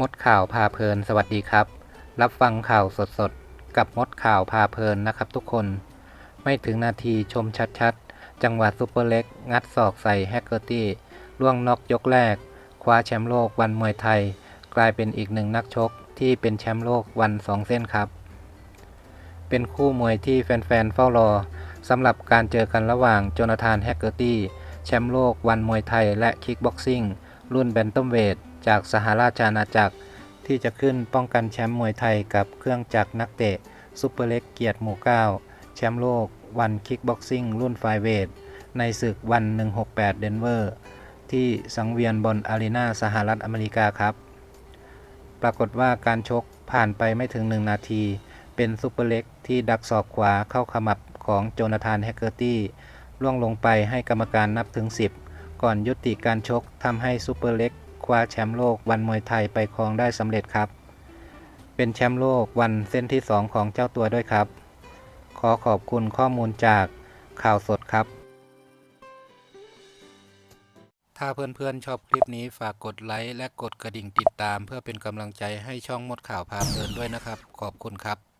มดข่าวพาเพลิน สวัสดีครับ รับฟังข่าวสดๆ กับมดข่าวพาเพลินนะครับทุกคน ไม่ถึงนาทีชมชัดๆ จังหวัดซุปเปอร์เล็ก งัดศอกใส่แฮกเกอร์ตี้ล่วงน็อกยกแรก คว้าแชมป์โลกวันมวยไทย กลายเป็นอีกหนึ่งนักชกที่เป็นแชมป์โลกวันสองเส้นครับ เป็นคู่มวยที่แฟนๆ เฝ้ารอสำหรับการเจอกันระหว่างโจนาธานแฮกเกอร์ตี้แชมป์โลกวันมวยไทยและคิกบ็อกซิ่งรุ่นแบนตัมเวท จากสหราชอาณาจักร ที่จะขึ้นป้องกันแชมป์มวยไทยกับเครื่องจักรนักเตะซุปเปอร์เล็กเกียรติหมู่9แชมป์โลกวันคิกบ็อกซิ่งรุ่นไฟเวทในศึกวัน 168 เดนเวอร์ ที่สังเวียนบอลอารีนาสหรัฐอเมริกาครับ ปรากฏว่าการชกผ่านไปไม่ถึง 1 นาที เป็นซุปเปอร์เล็กที่ดักศอกขวาเข้าขมับของโจนาธานแฮกเกอร์ตี้ล่วงลงไปให้กรรมการนับถึง 10 ก่อนยุติการชกทำให้ซุปเปอร์เล็ก คว้าแชมป์โลกวันมวยไทยไปครองได้สำเร็จครับ เป็นแชมป์โลกวันเส้นที่ 2 ของเจ้าตัวด้วยครับ ขอขอบคุณข้อมูลจากข่าวสดครับ ถ้าเพื่อนๆชอบคลิปนี้ฝากกดไลค์และกดกระดิ่งติดตาม เพื่อเป็นกำลังใจให้ช่องมดข่าวพาเพลินด้วยนะครับ ขอบคุณครับ